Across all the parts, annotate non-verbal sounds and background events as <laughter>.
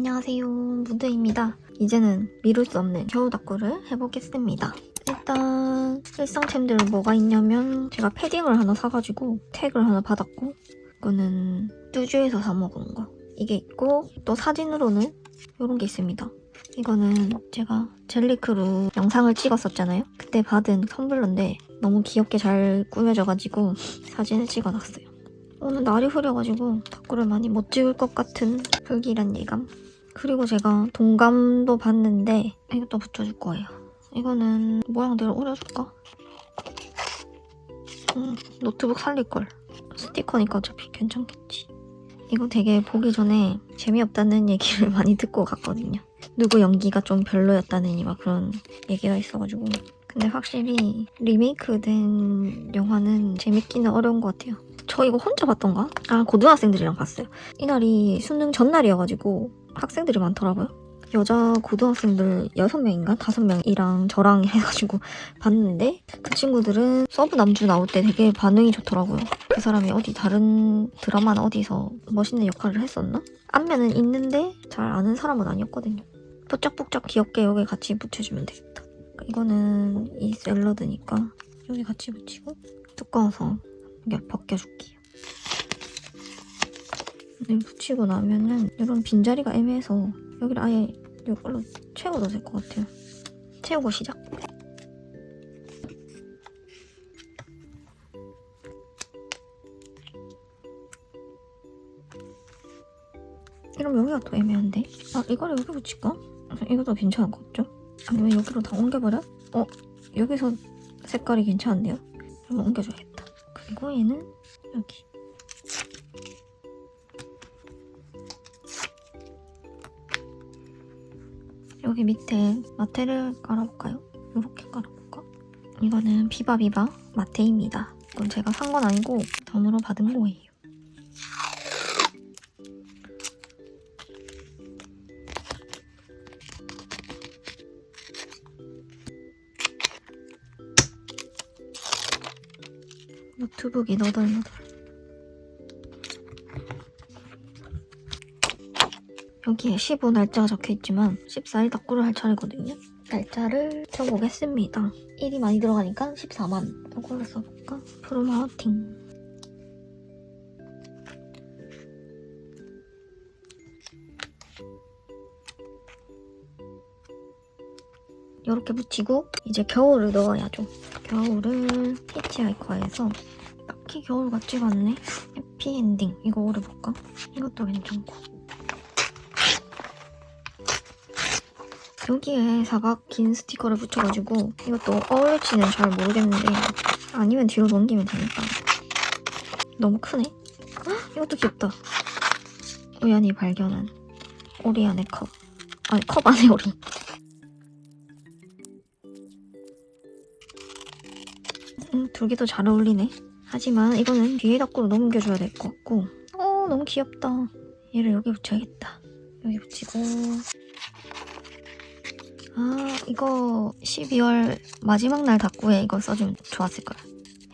안녕하세요. 무드입니다. 이제는 미룰 수 없는 겨울 닦고를 해보겠습니다. 일단 일상 템들 뭐가 있냐면 제가 패딩을 하나 사가지고 택을 하나 받았고 이거는 뚜주에서 사 먹은 거. 이게 있고 또 사진으로는 이런 게 있습니다. 이거는 제가 젤리크로 영상을 찍었었잖아요. 그때 받은 선물로인데 너무 귀엽게 잘 꾸며져가지고 사진을 찍어놨어요. 오늘 날이 흐려가지고 탁구를 많이 못 찍을 것 같은 불길한 예감. 그리고 제가 동감도 봤는데 이것도 붙여줄 거예요. 이거는 모양대로 오려줄까? 음, 노트북 살릴걸. 스티커니까 어차피 괜찮겠지. 이거 되게 보기 전에 재미없다는 얘기를 <laughs> 많이 듣고 갔거든요. 누구 연기가 좀 별로였다느니 막 그런 얘기가 있어가지고. 근데 확실히 리메이크 된 영화는 재밌기는 어려운 것 같아요. 저 이거 혼자 봤던가? 아 고등학생들이랑 봤어요. 이날이 수능 전날이어가지고 학생들이 많더라고요. 여자 고등학생들 6명인가 5명이랑 저랑 해가지고 봤는데 그 친구들은 서브 남주 나올 때 되게 반응이 좋더라고요. 그 사람이 어디 다른 드라마나 어디서 멋있는 역할을 했었나? 안면은 있는데 잘 아는 사람은 아니었거든요. 뽀짝뽀짝 귀엽게 여기 같이 붙여주면 되겠다. 이거는 이 샐러드니까 여기 같이 붙이고 두꺼워서 여기 벗겨줄게요. 네, 붙이고 나면은 이런 빈자리가 애매해서 여기를 아예 이걸로 채워도 될 것 같아요. 채우고 시작. 이러면 여기가 또 애매한데? 아 이거를 여기 붙일까? 이것도 괜찮을 것 같죠? 아니면 여기로 다 옮겨버려? 어? 여기서 색깔이 괜찮은데요? 그럼 옮겨줘야겠다. 그리고 얘는 여기. 여기 밑에 마테를 깔아볼까요? 이렇게 깔아볼까? 이거는 비바비바 마테입니다. 이건 제가 산 건 아니고 덤으로 받은 거예요. 노트북이 너덜너덜. 여기에 15 날짜가 적혀있지만 14일 닦고를 할 차례거든요. 날짜를 적어보겠습니다. 1이 많이 들어가니까 14만. 이걸로 써볼까? 프로마우팅. 이렇게 붙이고 이제 겨울을 넣어야죠. 겨울을 히치하이커에서 딱히 겨울 같지가 않네. 해피엔딩 이거 오래 볼까? 이것도 괜찮고 여기에 사각 긴 스티커를 붙여가지고 이것도 어울릴지는 잘 모르겠는데 아니면 뒤로 넘기면 되니까 너무 크네? 헉, 이것도 귀엽다 우연히 발견한 오리 안에 컵 아니 컵 안에 오리 음, 두개더잘 어울리네. 하지만 이거는 뒤에 닦고 넘겨줘야 될 것 같고. 어, 너무 귀엽다. 얘를 여기 붙여야겠다. 여기 붙이고. 아, 이거 12월 마지막 날 닦고에 이거 써주면 좋았을 거야.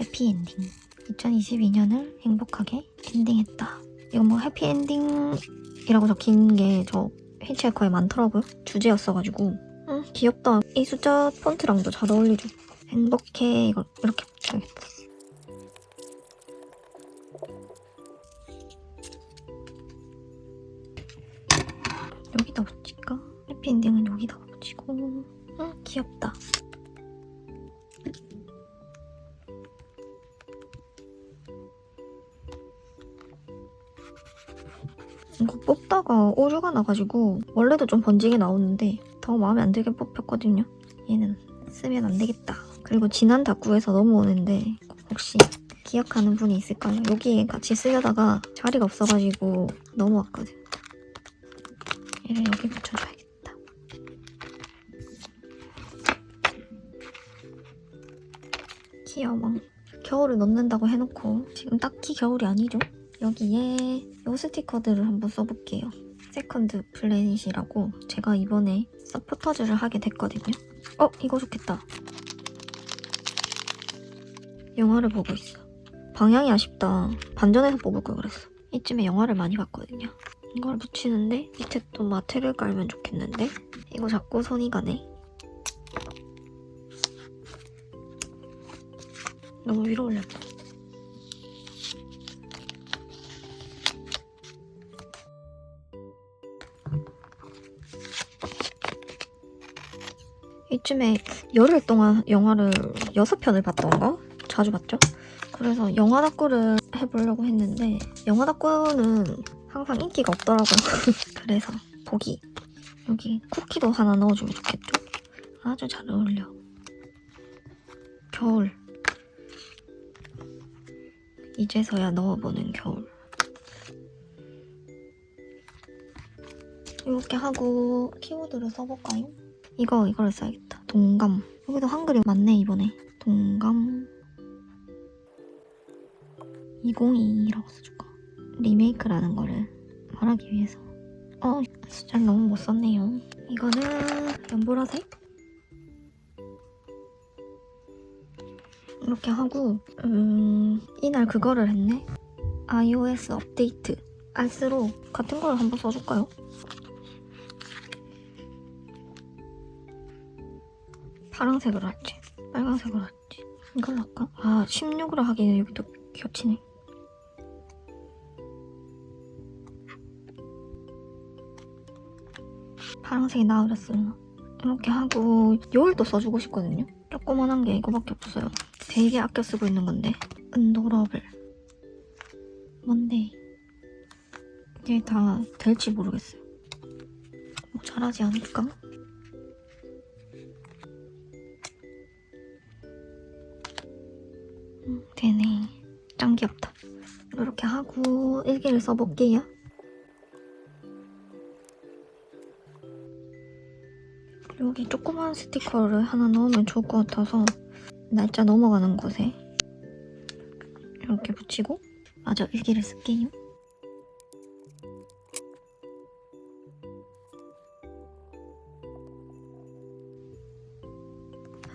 해피엔딩. 2022년을 행복하게 엔딩했다. 이거 뭐 해피엔딩이라고 적힌 게저 휘체커에 많더라고요. 주제였어가지고. 응, 귀엽다. 이 숫자 폰트랑도 잘 어울리죠. 행복해 이거 이렇게 붙여야겠다. 여기다 붙일까? 해피엔딩은 여기다 귀엽다. 이거 뽑다가 오류가 나가지고 원래도 좀 번지게 나오는데 더 마음에 안 들게 뽑혔거든요. 얘는 쓰면 안 되겠다. 그리고 지난 다구에서 넘어오는데 혹시 기억하는 분이 있을까요? 여기에 같이 쓰려다가 자리가 없어가지고 넘어왔거든. 귀여워. 겨울을 넣는다고 해놓고 지금 딱히 겨울이 아니죠? 여기에 요 스티커들을 한번 써볼게요. 세컨드 플래닛이라고 제가 이번에 서포터즈를 하게 됐거든요. 어, 이거 좋겠다. 영화를 보고 있어. 방향이 아쉽다. 반전해서 뽑을 걸 그랬어. 이쯤에 영화를 많이 봤거든요. 이걸 붙이는데 밑에 또 마테를 깔면 좋겠는데 이거 자꾸 손이 가네 너무 위로 올렸다 이쯤에 열흘 동안 영화를 여섯 편을 봤던가? 자주 봤죠? 그래서 영화 닦고를 해보려고 했는데 영화 닦고는 항상 인기가 없더라고요. <laughs> 그래서 보기 여기 쿠키도 하나 넣어주면 좋겠죠? 아주 잘 어울려. 겨울 이제서야 넣어보는 겨울. 이렇게 하고 키워드를 써볼까요? 이거 이거를 써야겠다. 동감. 여기도 한글이 많네 이번에. 동감. 202라고 써줄까? 리메이크라는 거를 말하기 위해서. 어 진짜 너무 못 썼네요. 이거는 연보라색 이렇게 하고 음 이날 그거를 했네. iOS 업데이트. 알스로 같은 걸 한번 써줄까요? 파란색으로 할지 빨간색으로 할지. 이걸로 할까? 아 16으로 하기에는 여기 또 겹치네. 파란색이 나으렸으나 이렇게 하고 6월도 써주고 싶거든요. 조그만한 게 이거밖에 없어요 되게 아껴 쓰고 있는 건데. 은도러블. 뭔데? 이게 다 될지 모르겠어요. 뭐 잘하지 않을까? 음, 되네. 짱 귀엽다. 이렇게 하고 일기를 써볼게요. 여기 조그만 스티커를 하나 넣으면 좋을 것 같아서 날짜 넘어가는 곳에 이렇게 붙이고 마저 일기를 쓸게요.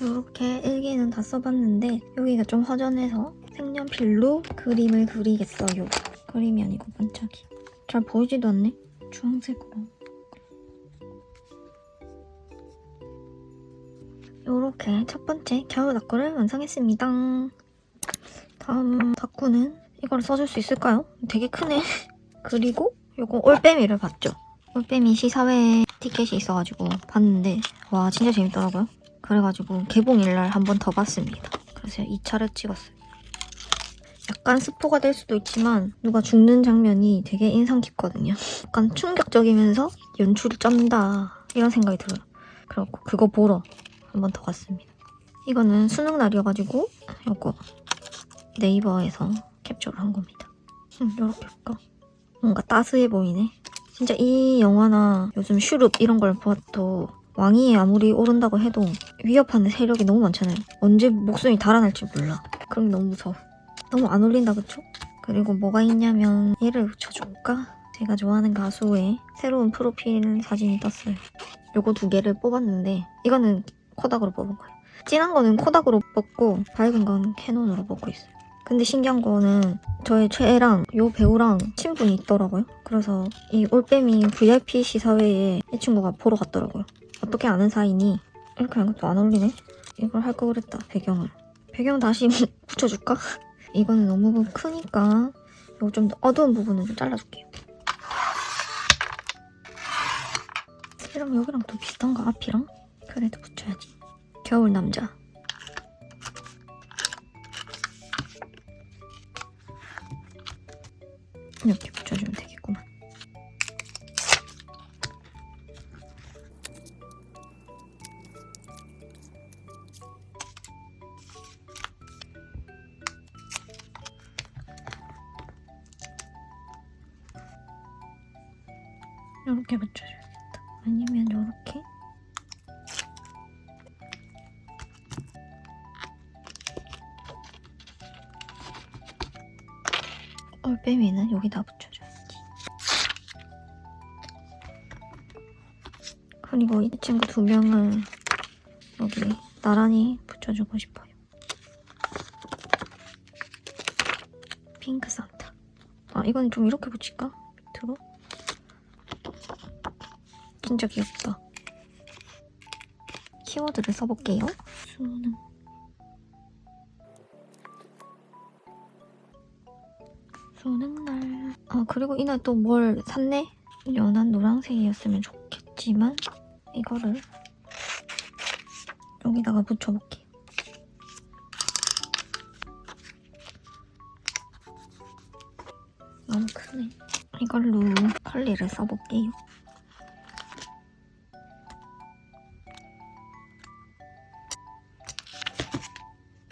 이렇게 일기는 다 써봤는데 여기가 좀 허전해서 색연필로 그림을 그리겠어요. 그림이 아니고 반짝이. 잘 보이지도 않네. 주황색으로. 요렇게 첫 번째 겨울 닭구를 완성했습니다. 다음 닭구는 이걸 써줄 수 있을까요? 되게 크네. <laughs> 그리고 요거 올빼미를 봤죠. 올빼미 시사회 티켓이 있어가지고 봤는데 와 진짜 재밌더라고요. 그래가지고 개봉일날 한 번 더 봤습니다. 그래서 2차를 찍었어요. 약간 스포가 될 수도 있지만 누가 죽는 장면이 되게 인상 깊거든요. 약간 충격적이면서 연출이 쩐다 이런 생각이 들어요. 그래갖고 그거 보러 한 번 더 갔습니다. 이거는 수능 날이어가지고 요거 네이버에서 캡처를 한 겁니다. 음, 요렇게 할까? 뭔가 따스해 보이네. 진짜 이 영화나 요즘 슈룹 이런 걸 봐도 왕위에 아무리 오른다고 해도 위협하는 세력이 너무 많잖아요. 언제 목숨이 달아날지 몰라. 그럼 너무 무서워. 너무 안 어울린다 그쵸? 그리고 뭐가 있냐면 얘를 붙여줄까? 제가 좋아하는 가수의 새로운 프로필 사진이 떴어요. 요거 두 개를 뽑았는데 이거는 코닥으로 뽑은 거예요. 진한 거는 코닥으로 뽑고 밝은 건 캐논으로 뽑고 있어요. 근데 신기한 거는 저의 최애랑 요 배우랑 친분이 있더라고요. 그래서 이 올빼미 VIP 시사회에 이 친구가 보러 갔더라고요. 어떻게 아는 사이니? 이렇게 하는 것도 안 어울리네? 이걸 할 거 그랬다, 배경을. 배경 다시 <laughs> 붙여줄까? 이거는 너무 크니까 이거 좀더 어두운 부분은 좀 잘라줄게요. 얘랑 여기랑 또 비슷한가? 앞이랑? 그래도 붙여야지. 겨울 남자. 그리고 이 친구 두 명을 여기 나란히 붙여주고 싶어요. 핑크 산타. 아, 이건 좀 이렇게 붙일까? 밑으로? 진짜 귀엽다. 키워드를 써볼게요. 수능. 수능날. 아, 그리고 이날 또 뭘 샀네? 연한 노란색이었으면 좋겠지만, 이거를 여기다가 붙여볼게요. 너무 크네. 이걸로 컬리를 써볼게요.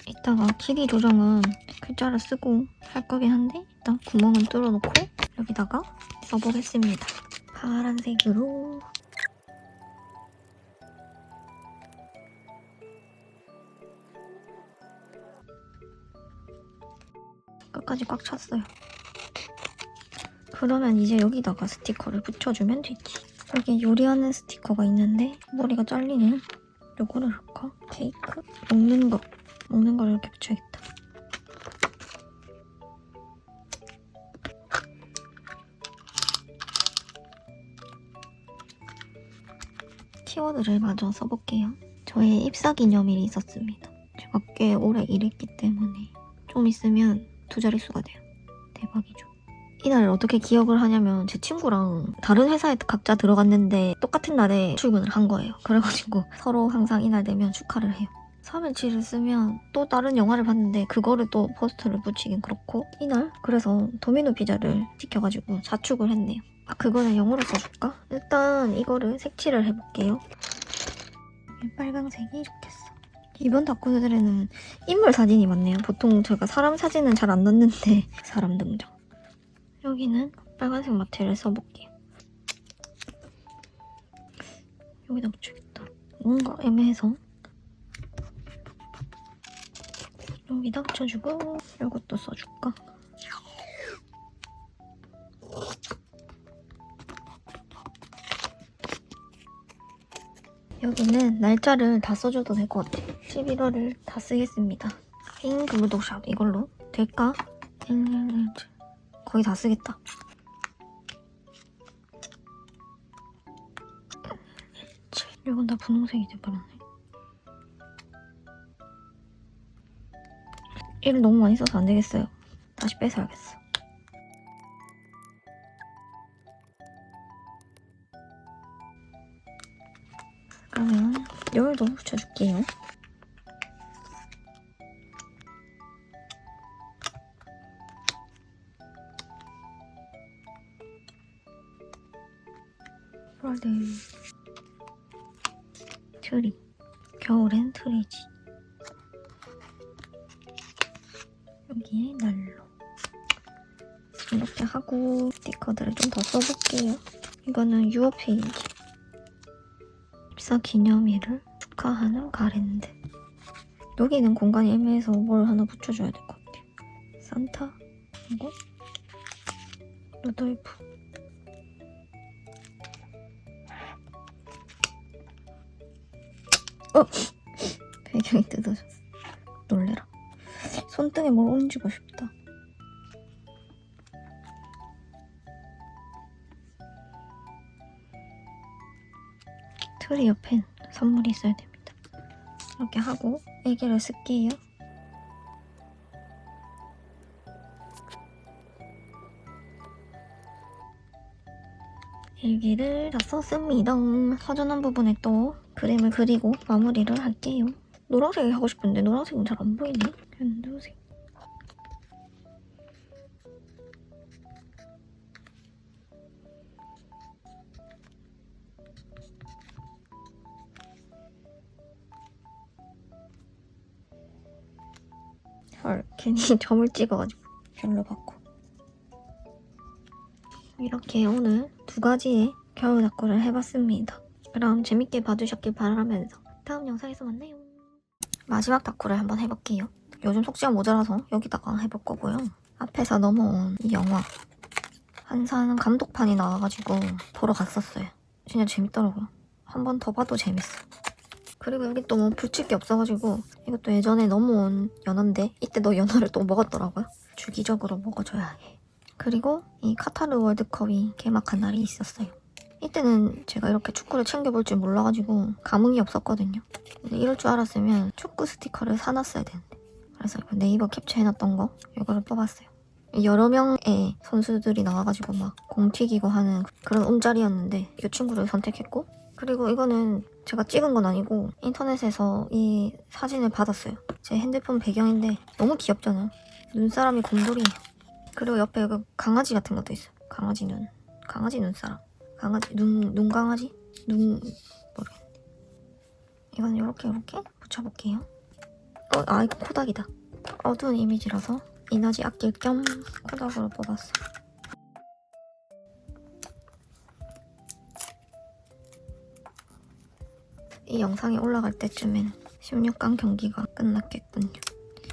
이따가 길이 조정은 글자를 쓰고 할 거긴 한데 일단 구멍은 뚫어놓고 여기다가 써보겠습니다. 파란색으로 끝까지 꽉 찼어요. 그러면 이제 여기다가 스티커를 붙여주면 되지. 여기 요리하는 스티커가 있는데 머리가 잘리는 요거를 할까? 케이크? 먹는 거. 먹는 걸 이렇게 붙여야겠다. 키워드를 마저 써볼게요. 저의 입사 기념일이 있었습니다. 제가 꽤 오래 일했기 때문에 좀 있으면 두 자릿수가 돼요. 대박이죠. 이날 어떻게 기억을 하냐면 제 친구랑 다른 회사에 각자 들어갔는데 똑같은 날에 출근을 한 거예요. 그래가지고 <laughs> 서로 항상 이날 되면 축하를 해요. 3일치를 쓰면 또 다른 영화를 봤는데 그거를 또 포스터를 붙이긴 그렇고 이날 그래서 도미노 피자를 시켜가지고 자축을 했네요. 아 그거는 영어로 써줄까? 일단 이거를 색칠을 해볼게요. 빨강색이 좋겠어. 이번 다쿠들에는 인물 사진이 많네요. 보통 제가 사람 사진은 잘 안 넣는데 <laughs> 사람 등장. 여기는 빨간색 마테리얼 써볼게요. 여기다 붙여야겠다. 뭔가 애매해서 여기다 붙여주고 이것도 써줄까? 여기는 날짜를 다 써줘도 될 것 같아. 11월을 다 쓰겠습니다. 핑크 무독샵 이걸로 될까? 111 거의 다 쓰겠다. 이건 다 분홍색이 돼버렸네. 얘를 너무 많이 써서 안 되겠어요. 다시 뺏어야겠어. 그러면 열도 붙여줄게요. 프라데 트리 겨울엔 트리지. 여기에 난로. 이렇게 하고 스티커들을 좀 더 써볼게요. 이거는 유어 페이지. 입사 기념일을 축하하는 가랜드. 여기는 공간이 애매해서 뭘 하나 붙여줘야 될 것 같아요. 산타 이거? 루돌프 <laughs> 배경이 뜯어졌어. 놀래라. 손등에 뭘 얹고 싶다. 트리 옆엔 선물이 있어야 됩니다. 이렇게 하고 애기를 쓸게요. 일기를 다 썼습니다. 서전한 부분에 또 그림을 그리고 마무리를 할게요. 노란색이 하고 싶은데 노란색은 잘 안 보이네. 연두색. 헐, 괜히 <laughs> 점을 찍어가지고 별로 받고. 이렇게 오늘 두 가지의 겨울 닭구를 해봤습니다. 그럼 재밌게 봐주셨길 바라면서 다음 영상에서 만나요. 마지막 다쿠를 한번 해볼게요. 요즘 속지가 모자라서 여기다가 해볼 거고요. 앞에서 넘어온 이 영화 한산 감독판이 나와가지고 보러 갔었어요. 진짜 재밌더라고요. 한 번 더 봐도 재밌어. 그리고 여기 또 뭐 붙일 게 없어가지고 이것도 예전에 넘어온 연어인데 이때도 연어를 또 먹었더라고요. 주기적으로 먹어줘야 해. 그리고 이 카타르 월드컵이 개막한 날이 있었어요. 이때는 제가 이렇게 축구를 챙겨볼 줄 몰라가지고 감흥이 없었거든요. 근데 이럴 줄 알았으면 축구 스티커를 사놨어야 되는데. 그래서 이거 네이버 캡처해놨던 거 이거를 뽑았어요. 여러 명의 선수들이 나와가지고 막 공 튀기고 하는 그런 온자리였는데 이 친구를 선택했고 그리고 이거는 제가 찍은 건 아니고 인터넷에서 이 사진을 받았어요. 제 핸드폰 배경인데 너무 귀엽잖아. 눈사람이 곰돌이. 그리고 옆에 그 강아지 같은 것도 있어. 강아지 눈. 강아지 눈사람. 강아지 눈, 눈 강아지? 눈 모르겠네. 이건 이렇게 이렇게 붙여볼게요. 어, 아 이거 코닥이다. 어두운 이미지라서 이너지 아낄 겸 코닥으로 뽑았어. 이 영상이 올라갈 때쯤엔 16강 경기가 끝났겠군요.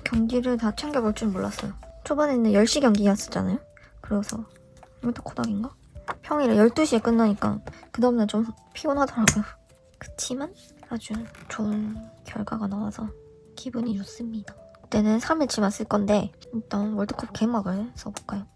경기를 다 챙겨볼 줄 몰랐어요. 초반에는 10시 경기였었잖아요. 그래서 이것도 코닥인가? 평일에 12시에 끝나니까 그 다음날 좀 피곤하더라고요. <laughs> 그치만 아주 좋은 결과가 나와서 기분이 좋습니다. 그때는 3일치만 쓸 건데 일단 월드컵 개막을 써볼까요?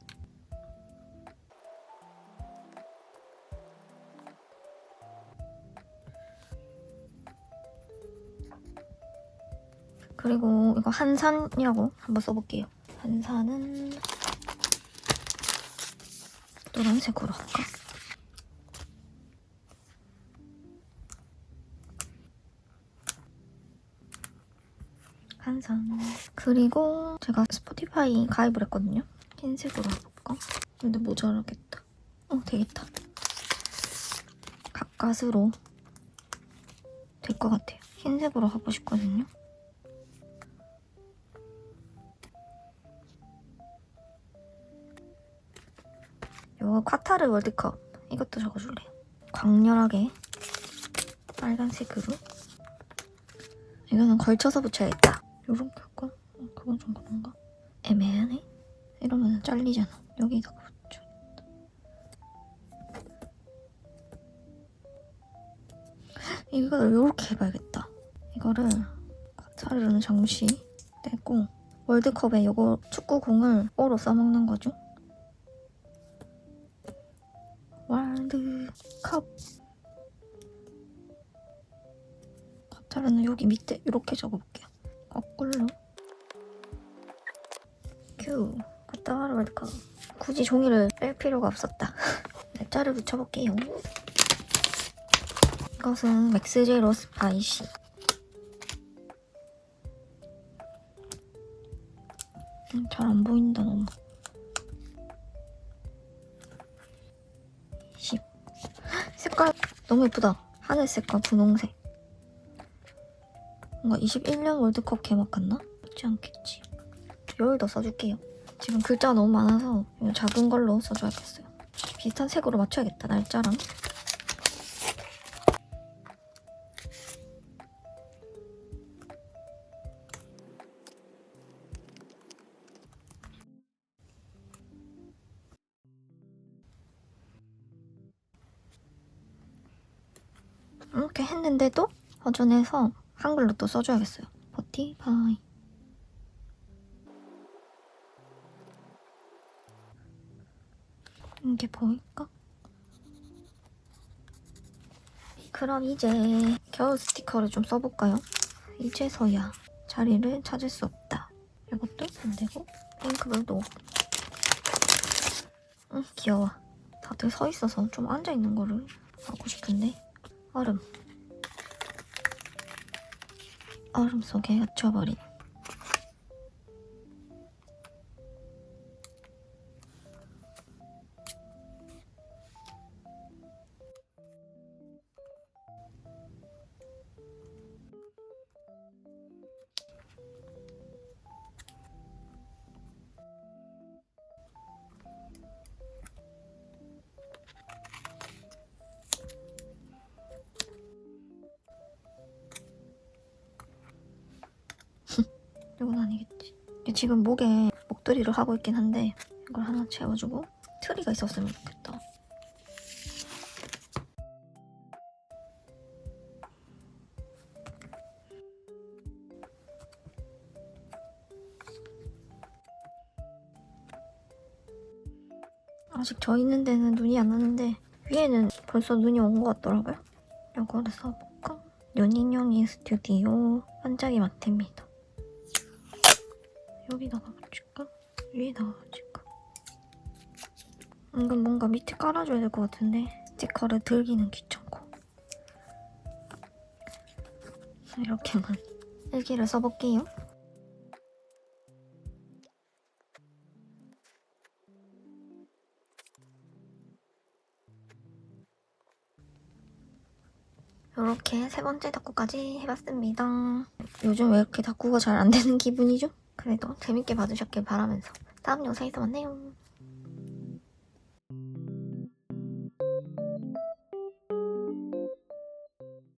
그리고 이거 한산이라고 한번 써볼게요. 한산은 노란색으로 할까? 한산. 그리고 제가 스포티파이 가입을 했거든요. 흰색으로 해볼까? 근데 모자라겠다. 어, 되겠다. 가까스로 될 것 같아요. 흰색으로 하고 싶거든요. 요 카타르 월드컵 이것도 적어줄래요. 광렬하게 빨간색으로 이거는 걸쳐서 붙여야겠다. 요렇게 할까? 어, 그건 좀 그런가? 애매하네. 이러면 잘리잖아. 여기다가 붙여. 이거를 요렇게 해봐야겠다. 이거를 카타르는 잠시 떼고 월드컵에 요거 축구공을 오로 써먹는 거죠. 카타르는 여기 밑에 이렇게 적어볼게요. 거꾸로. 큐 카타르 월드컵 굳이 종이를 뺄 필요가 없었다. <laughs> 날짜를 붙여볼게요. 이것은 맥스제로 스파이시. 음, 잘안 보인다 너무. 10 색깔 너무 예쁘다. 하늘색과 분홍색 뭔가 21년 월드컵 개막 같나? 그렇지 않겠지. 열더 써줄게요. 지금 글자가 너무 많아서 작은 걸로 써줘야겠어요. 비슷한 색으로 맞춰야겠다 날짜랑. 이렇게 했는데도 허전해서 한글로 또 써줘야겠어요. 버티파이. 이게 보일까? 그럼 이제 겨울 스티커를 좀 써볼까요? 이제서야 자리를 찾을 수 없다. 이것도 안 되고 핑크볼도 응 귀여워. 다들 서 있어서 좀 앉아 있는 거를 하고 싶은데 얼음. 얼음 속에 갇혀버린. 이건 아니겠지. 지금 목에 목도리를 하고 있긴 한데 이걸 하나 채워주고 트리가 있었으면 좋겠다. 아직 저 있는 데는 눈이 안 오는데 위에는 벌써 눈이 온 것 같더라고요. 이거를 써볼까? 연인형이 스튜디오 반짝이 마트입니다. 붙일까? 위에다가 붙일까? 이건 뭔가 밑에 깔아줘야 될 것 같은데 스티커를 들기는 귀찮고 이렇게만 <laughs> 일기를 써볼게요. 이렇게 세 번째 닦고까지 해봤습니다. 요즘 왜 이렇게 닦고가 잘 안 되는 기분이죠? 그래도 재밌게 봐주셨길 바라면서 다음 영상에서 만나요.